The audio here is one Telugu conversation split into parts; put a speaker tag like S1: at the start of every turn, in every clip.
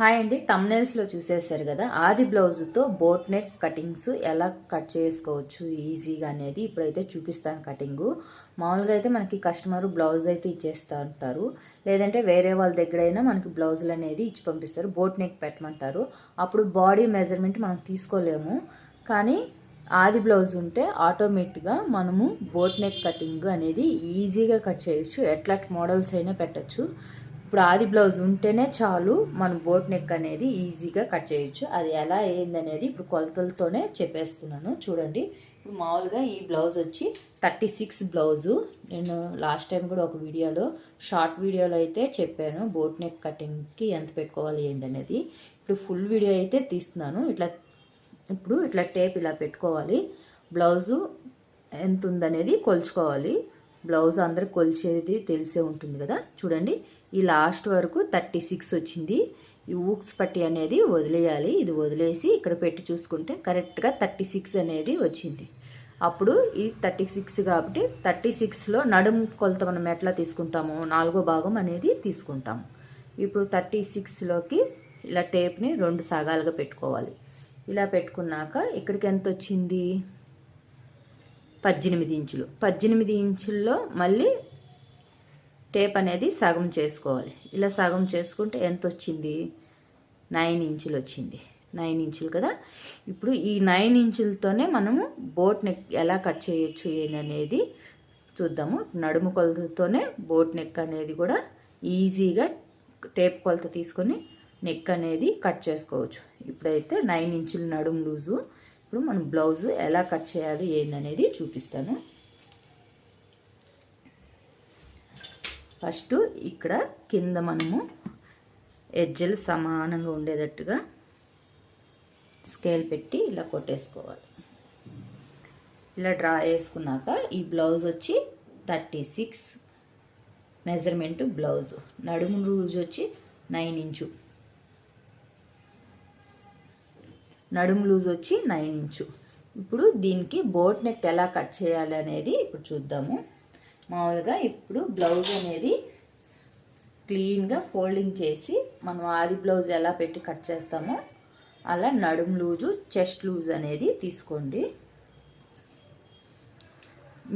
S1: హాయ్ అండి తమ్నెల్స్లో చూసేసారు కదా ఆది బ్లౌజ్తో బోట్ నెక్ కటింగ్స్ ఎలా కట్ చేసుకోవచ్చు ఈజీగా అనేది ఇప్పుడైతే చూపిస్తాను కటింగు మామూలుగా అయితే మనకి కస్టమర్ బ్లౌజ్ అయితే ఇచ్చేస్తూ ఉంటారు. లేదంటే వేరే వాళ్ళ దగ్గరైనా మనకి బ్లౌజులు అనేది ఇచ్చి పంపిస్తారు బోట్ నెక్ పెట్టమంటారు. అప్పుడు బాడీ మెజర్మెంట్ మనం తీసుకోలేము. కానీ ఆది బ్లౌజ్ ఉంటే ఆటోమేటిక్గా మనము బోట్ నెక్ కటింగ్ అనేది ఈజీగా కట్ చేయొచ్చు. ఎట్లాంటి మోడల్స్ అయినా పెట్టచ్చు. ఇప్పుడు ఆది బ్లౌజ్ ఉంటేనే చాలు మనం బోట్ నెక్ అనేది ఈజీగా కట్ చేయొచ్చు. అది ఎలా ఏందనేది ఇప్పుడు కొలతలతోనే చెప్పేస్తున్నాను. చూడండి. ఇప్పుడు మామూలుగా ఈ బ్లౌజ్ వచ్చి థర్టీ సిక్స్ బ్లౌజు నేను లాస్ట్ టైం కూడా ఒక వీడియోలో షార్ట్ వీడియోలో అయితే చెప్పాను బోట్ నెక్ కటింగ్కి ఎంత పెట్టుకోవాలి ఏందనేది. ఇప్పుడు ఫుల్ వీడియో అయితే తీస్తున్నాను. ఇట్లా ఇప్పుడు ఇట్లా టేప్ ఇలా పెట్టుకోవాలి. బ్లౌజు ఎంత ఉందనేది కొలుచుకోవాలి. బ్లౌజ్ అందరికి కొలిచేది తెలిసే ఉంటుంది కదా. చూడండి. ఈ లాస్ట్ వరకు థర్టీ సిక్స్ వచ్చింది. ఈ ఊక్స్ పట్టి అనేది వదిలేయాలి. ఇది వదిలేసి ఇక్కడ పెట్టి చూసుకుంటే కరెక్ట్గా థర్టీ సిక్స్ అనేది వచ్చింది. అప్పుడు ఈ థర్టీ సిక్స్ కాబట్టి థర్టీ సిక్స్లో నడుము కొలత మనం ఎట్లా తీసుకుంటాము? నాలుగో భాగం అనేది తీసుకుంటాము. ఇప్పుడు థర్టీ సిక్స్లోకి ఇలా టేప్ని రెండు సగాలుగా పెట్టుకోవాలి. ఇలా పెట్టుకున్నాక ఇక్కడికి ఎంత వచ్చింది? పద్దెనిమిది ఇంచులు. పద్దెనిమిది ఇంచుల్లో మళ్ళీ టేప్ అనేది సగం చేసుకోవాలి. ఇలా సగం చేసుకుంటే ఎంత వచ్చింది నైన్ ఇంచులు వచ్చింది. నైన్ ఇంచులు కదా? ఇప్పుడు ఈ నైన్ ఇంచులతోనే మనము బోట్ నెక్ ఎలా కట్ చేయొచ్చు ఏందనేది చూద్దాము. నడుము కొలతతోనే బోట్ నెక్ అనేది కూడా ఈజీగా టేప్ కొలత తీసుకొని నెక్ అనేది కట్ చేసుకోవచ్చు. ఇప్పుడైతే నైన్ ఇంచులు నడుము లూజు. ఇప్పుడు మనం బ్లౌజ్ ఎలా కట్ చేయాలి ఏందనేది చూపిస్తాను. ఫస్ట్ ఇక్కడ కింద మనము ఎడ్జలు సమానంగా ఉండేటట్టుగా స్కేల్ పెట్టి ఇలా కొట్టేసుకోవాలి. ఇలా డ్రా చేసుకున్నాక ఈ బ్లౌజ్ వచ్చి థర్టీ సిక్స్ మెజర్మెంట్ బ్లౌజ్. నడుము రూజ్ వచ్చి నైన్ ఇంచు నడుము లూజ్ వచ్చి నైన్ ఇంచు ఇప్పుడు దీనికి బోట్ నెక్ ఎలా కట్ చేయాలి అనేది ఇప్పుడు చూద్దాము. మామూలుగా ఇప్పుడు బ్లౌజ్ అనేది క్లీన్గా ఫోల్డింగ్ చేసి మనం ఆది బ్లౌజ్ ఎలా పెట్టి కట్ చేస్తామో అలా నడుము లూజు చెస్ట్ లూజ్ అనేది తీసుకోండి.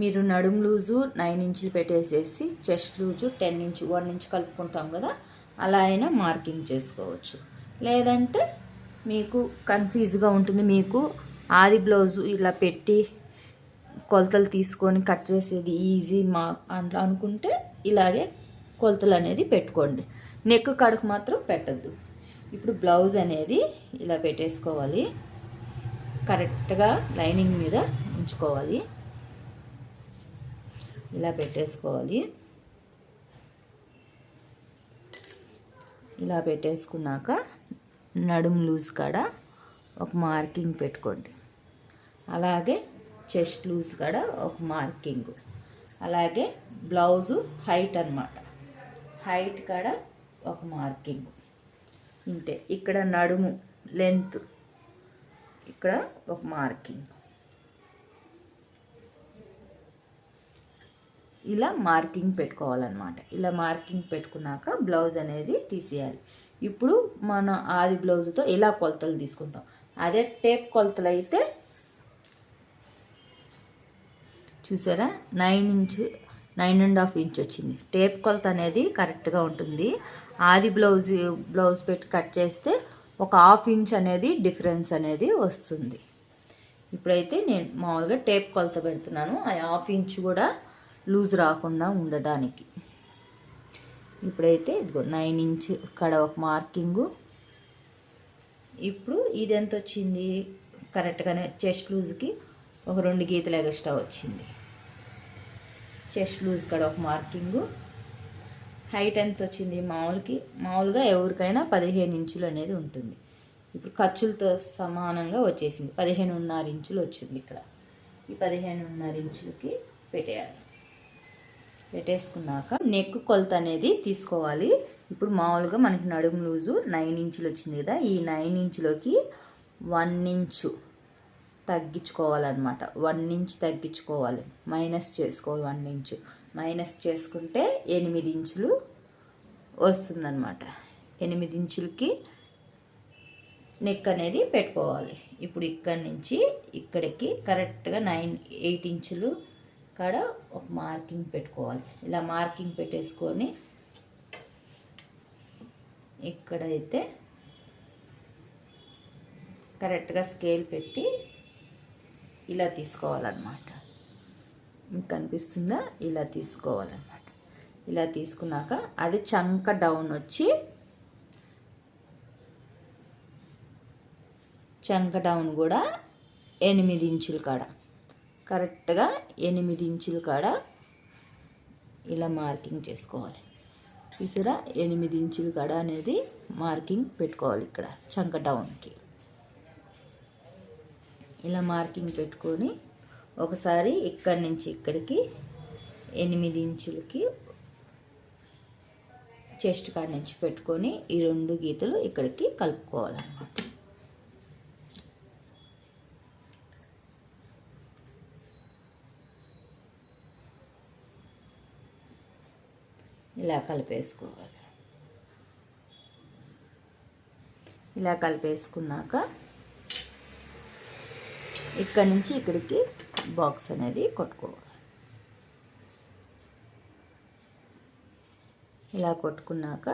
S1: మీరు నడుము లూజు నైన్ ఇంచులు పెట్టేసేసి chest loose ten inch one inch కలుపుకుంటాం కదా అలా అయినా మార్కింగ్ చేసుకోవచ్చు. లేదంటే మీకు కన్ఫ్యూజ్గా ఉంటుంది మీకు ఆది బ్లౌజు ఇలా పెట్టి కొలతలు తీసుకొని కట్ చేసేది ఈజీ మా అట్లా అనుకుంటే ఇలాగే కొలతలు అనేది పెట్టుకోండి. నెక్ కడుకు మాత్రం పెట్టద్దు. ఇప్పుడు బ్లౌజ్ అనేది ఇలా పెట్టేసుకోవాలి. కరెక్ట్గా లైనింగ్ మీద ఉంచుకోవాలి. ఇలా పెట్టేసుకోవాలి. ఇలా పెట్టేసుకున్నాక నడుము లూజ్ కాడ ఒక మార్కింగ్ పెట్టుకోండి. అలాగే చెస్ట్ లూజ్ కాడ ఒక మార్కింగ్. అలాగే బ్లౌజు హైట్ అనమాట హైట్ కాడ ఒక మార్కింగ్. ఇంతే. ఇక్కడ నడుము లెంత్. ఇక్కడ ఒక మార్కింగ్. ఇలా మార్కింగ్ పెట్టుకోవాలన్నమాట. ఇలా మార్కింగ్ పెట్టుకున్నాక బ్లౌజ్ అనేది తీసేయాలి. ఇప్పుడు మన ఆది బ్లౌజ్తో ఇలా కొలతలు తీసుకుంటాం. అదే టేప్ కొలతలు అయితే చూసారా? Nine inch nine and half inch వచ్చింది. టేప్ కొలత అనేది కరెక్ట్గా ఉంటుంది. ఆది బ్లౌజ్ బ్లౌజ్ పెట్టి కట్ చేస్తే ఒక హాఫ్ ఇంచ్ అనేది డిఫరెన్స్ అనేది వస్తుంది. ఇప్పుడైతే నేను మామూలుగా టేప్ కొలత పెడుతున్నాను. ఆ హాఫ్ ఇంచ్ కూడా లూజ్ రాకుండా ఉండడానికి. ఇప్పుడైతే ఇదిగో నైన్ ఇంచ్ ఇక్కడ ఒక మార్కింగు. ఇప్పుడు ఇది ఎంత వచ్చింది? కరెక్ట్గానే చెస్ట్ లూజ్కి ఒక రెండు గీతలు ఎగస్ట్రా వచ్చింది. చెస్ట్ లూజ్ కాడ ఒక మార్కింగు. హైట్ ఎంత వచ్చింది మామూలుకి? మామూలుగా ఎవరికైనా పదిహేను ఇంచులు అనేది ఉంటుంది. ఇప్పుడు ఖర్చులతో సమానంగా వచ్చేసింది. పదిహేనున్నర ఇంచులు వచ్చింది ఇక్కడ. ఈ పదిహేనున్నర ఇంచులకి పెట్టేయాలి. పెట్టేసుకున్నాక నెక్ కొలత అనేది తీసుకోవాలి. ఇప్పుడు మామూలుగా మనకి నడుము లూజు నైన్ ఇంచులు వచ్చింది కదా. ఈ నైన్ ఇంచులోకి వన్ ఇంచు తగ్గించుకోవాలన్నమాట. వన్ ఇంచ్ తగ్గించుకోవాలి. మైనస్ చేసుకోవాలి వన్ ఇంచు. మైనస్ చేసుకుంటే ఎనిమిది ఇంచులు వస్తుందన్నమాట. ఎనిమిది ఇంచులకి నెక్ అనేది పెట్టుకోవాలి. ఇప్పుడు ఇక్కడి నుంచి ఇక్కడికి కరెక్ట్గా నైన్ ఎయిట్ ఇంచులు కాడ ఒక మార్కింగ్ పెట్టుకోవాలి. ఇలా మార్కింగ్ పెట్టేసుకొని ఇక్కడైతే కరెక్ట్గా స్కేల్ పెట్టి ఇలా తీసుకోవాలన్నమాట. మీకు కనిపిస్తుందా? ఇలా తీసుకోవాలన్నమాట. ఇలా తీసుకున్నాక అది చంక డౌన్ వచ్చి చంక డౌన్ కూడా ఎనిమిది ఇంచుల కాడ. కరెక్ట్గా ఎనిమిది ఇంచుల కాడ ఇలా మార్కింగ్ చేసుకోవాలి. చూసారా? ఎనిమిది ఇంచుల కాడ అనేది మార్కింగ్ పెట్టుకోవాలి ఇక్కడ చంక డౌన్కి ఇలా మార్కింగ్ పెట్టుకొని ఒకసారి ఇక్కడి నుంచి ఇక్కడికి ఎనిమిది ఇంచులకి చెస్ట్ కాడ నుంచి పెట్టుకొని ఈ రెండు గీతలు ఇక్కడికి కలుపుకోవాలన్నమాట. ఇలా కలిపేసుకోవాలి. ఇలా కలిపేసుకున్నాక ఇక్కడ నుంచి ఇక్కడికి బాక్స్ అనేది కొట్టుకోవాలి. ఇలా కొట్టుకున్నాక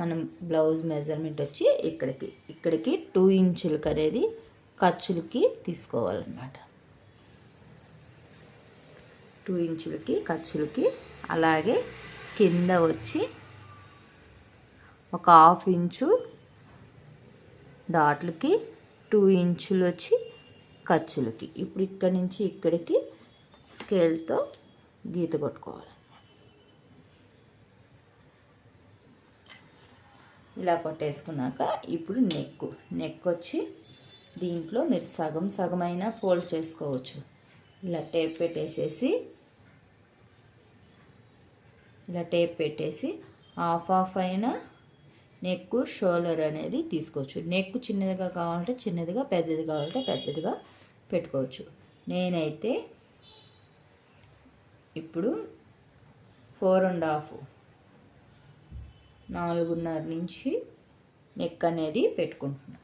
S1: మనం బ్లౌజ్ మెజర్మెంట్ వచ్చి ఇక్కడికి ఇక్కడికి టూ ఇంచులకి అనేది ఖర్చులకి తీసుకోవాలన్నమాట. టూ ఇంచులకి ఖర్చులకి అలాగే కింద వచ్చి ఒక హాఫ్ ఇంచు డాట్లకి టూ ఇంచులు వచ్చి ఖర్చులకి. ఇప్పుడు ఇక్కడి నుంచి ఇక్కడికి స్కేల్తో గీత కొట్టుకోవాలి ఇలా కొట్టేసుకున్నాక ఇప్పుడు నెక్ నెక్ వచ్చి దీంట్లో మీరు సగం సగమైనా ఫోల్డ్ చేసుకోవచ్చు. ఇలా టేప్ పెట్టేసేసి ఇలా టేప్ పెట్టేసి హాఫ్ హాఫ్ అయినా నెక్ షోల్డర్ అనేది తీసుకోవచ్చు. నెక్ చిన్నదిగా కావాలంటే చిన్నదిగా పెద్దది కావాలంటే పెద్దదిగా పెట్టుకోవచ్చు. నేనైతే ఇప్పుడు ఫోర్ అండ్ హాఫ్ నాలుగున్నర నుంచి నెక్ అనేది పెట్టుకుంటున్నాను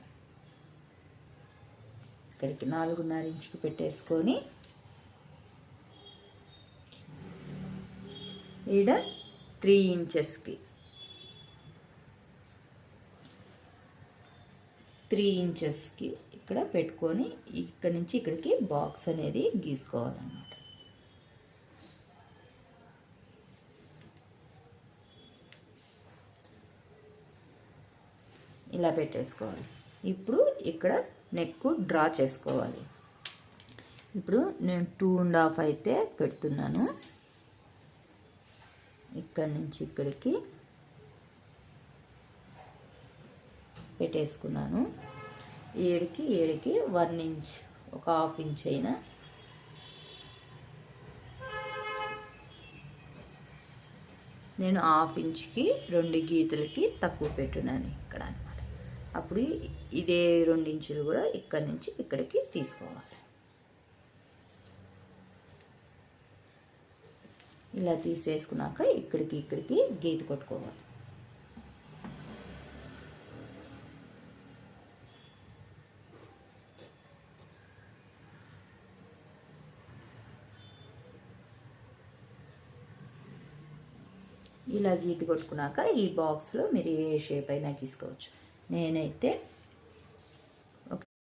S1: ఇక్కడికి నాలుగున్నర ఇంచుకి పెట్టేసుకొని ఈడ త్రీ ఇంచెస్కి త్రీ ఇంచెస్కి ఇక్కడ పెట్టుకొని ఇక్కడ నుంచి ఇక్కడికి బాక్స్ అనేది గీసుకోవాలన్నమాట. ఇలా పెట్టేసుకోవాలి. ఇప్పుడు ఇక్కడ నెక్ డ్రా చేసుకోవాలి. ఇప్పుడు నేను టూ అండ్ హాఫ్ అయితే పెడుతున్నాను. ఇక్కడి నుంచి ఇక్కడికి పెట్టేసుకున్నాను. ఏడుకి ఏడుకి వన్ ఇంచ్ ఒక హాఫ్ ఇంచ్ అయినా. నేను హాఫ్ ఇంచ్కి రెండు గీతలకి తక్కువ పెట్టున్నాను ఇక్కడ అనమాట అప్పుడు ఇదే రెండు ఇంచులు కూడా ఇక్కడి నుంచి ఇక్కడికి తీసుకోవాలి. ఇలా తీసేసుకున్నాక ఇక్కడికి ఇక్కడికి గీత కొట్టుకోవాలి. ఇలా గీత కొట్టుకున్నాక ఈ బాక్స్లో మీరు ఏ షేప్ అయినా తీసుకోవచ్చు నేనైతే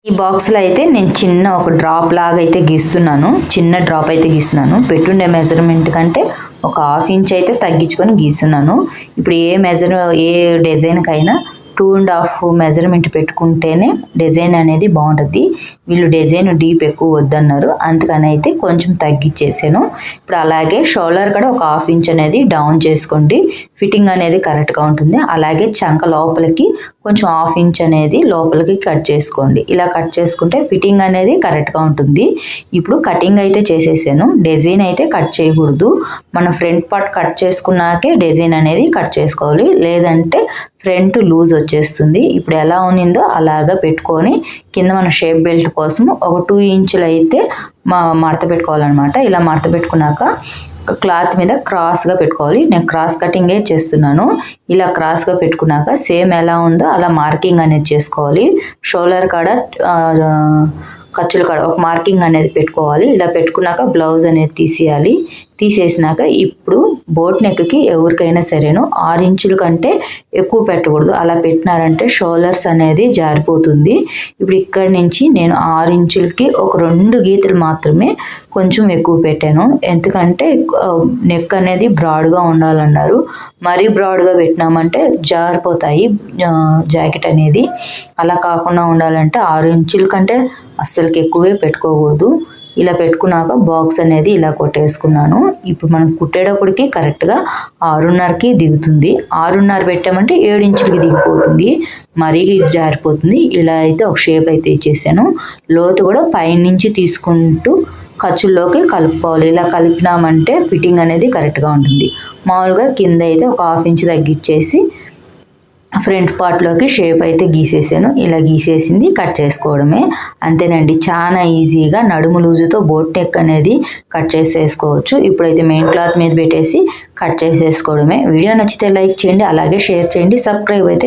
S1: ఈ బాక్స్లో అయితే నేను చిన్న ఒక డ్రాప్ లాగా అయితే గీస్తున్నాను. చిన్న డ్రాప్ అయితే గీస్తున్నాను. పెట్టుండే మెజర్మెంట్ కంటే ఒక హాఫ్ ఇంచ్ అయితే తగ్గించుకొని గీస్తున్నాను. ఇప్పుడు ఏ మెజర్ ఏ డిజైన్కైనా టూ అండ్ హాఫ్ మెజర్మెంట్ పెట్టుకుంటేనే డిజైన్ అనేది బాగుంటుంది. వీళ్ళు డిజైన్ డీప్ ఎక్కువ వద్దన్నారు. అందుకని అయితే కొంచెం తగ్గించేసాను ఇప్పుడు అలాగే షోల్డర్ కూడా ఒక హాఫ్ ఇంచ్ అనేది డౌన్ చేసుకోండి. ఫిట్టింగ్ అనేది కరెక్ట్గా ఉంటుంది. అలాగే చంక లోపలికి కొంచెం హాఫ్ ఇంచ్ అనేది లోపలికి కట్ చేసుకోండి. ఇలా కట్ చేసుకుంటే ఫిట్టింగ్ అనేది కరెక్ట్గా ఉంటుంది. ఇప్పుడు కటింగ్ అయితే చేసేసాను. డిజైన్ అయితే కట్ చేయకూడదు. మనం ఫ్రంట్ పార్ట్ కట్ చేసుకున్నాకే డిజైన్ అనేది కట్ చేసుకోవాలి. లేదంటే ఫ్రంట్ లూజ్ వచ్చేస్తుంది. ఇప్పుడు ఎలా ఉన్నిందో అలాగా పెట్టుకొని కింద మన షేప్ బెల్ట్ కోసం ఒక టూ ఇంచులు అయితే మా మడత పెట్టుకోవాలన్నమాట. ఇలా మడత పెట్టుకున్నాక క్లాత్ మీద క్రాస్గా పెట్టుకోవాలి. నేను క్రాస్ కటింగే చేస్తున్నాను. ఇలా క్రాస్గా పెట్టుకున్నాక సేమ్ ఎలా ఉందో అలా మార్కింగ్ అనేది చేసుకోవాలి. షోల్డర్ కాడ ఖర్చులు కాడ ఒక మార్కింగ్ అనేది పెట్టుకోవాలి. ఇలా పెట్టుకున్నాక బ్లౌజ్ అనేది తీసేయాలి. తీసేసినాక ఇప్పుడు బోట్ నెక్కి ఎవరికైనా సరేను ఆరు ఇంచుల కంటే ఎక్కువ పెట్టకూడదు. అలా పెట్టినారంటే షోల్డర్స్ అనేది జారిపోతుంది. ఇప్పుడు ఇక్కడ నుంచి నేను ఆరు ఇంచులకి ఒక రెండు గీతలు మాత్రమే కొంచెం ఎక్కువ పెట్టాను. ఎందుకంటే నెక్ అనేది బ్రాడ్గా ఉండాలన్నారు. మరీ బ్రాడ్గా పెట్టినామంటే జారిపోతాయి జాకెట్ అనేది. అలా కాకుండా ఉండాలంటే ఆరు ఇంచుల కంటే అస్సలకి ఎక్కువే పెట్టుకోకూడదు. ఇలా పెట్టుకున్నాక బాక్స్ అనేది ఇలా కొట్టేసుకున్నాను. ఇప్పుడు మనం కుట్టేటప్పటికి కరెక్ట్గా ఆరున్నరకి దిగుతుంది. ఆరున్నర పెట్టామంటే ఏడు ఇంచులకి దిగిపోతుంది. మరీ జారిపోతుంది. ఇలా అయితే ఒక షేప్ అయితే ఇచ్చేసాను. లోతు కూడా పైనుంచి తీసుకుంటూ ఖర్చుల్లోకి కలుపుకోవాలి. ఇలా కలిపినామంటే ఫిట్టింగ్ అనేది కరెక్ట్గా ఉంటుంది. మామూలుగా కింద అయితే ఒక హాఫ్ ఇంచ్ తగ్గించేసి ఫ్రంట్ పార్ట్లోకి షేప్ అయితే గీసేసాను. ఇలా గీసేసింది కట్ చేసుకోవడమే. అంతేనండి చాలా ఈజీగా నడుము లూజుతో బోట్ నెక్ అనేది కట్ చేసేసుకోవచ్చు. ఇప్పుడైతే మెయిన్ క్లాత్ మీద పెట్టేసి కట్ చేసేసుకోవడమే. వీడియో నచ్చితే లైక్ చేయండి అలాగే షేర్ చేయండి. సబ్స్క్రైబ్ అయితే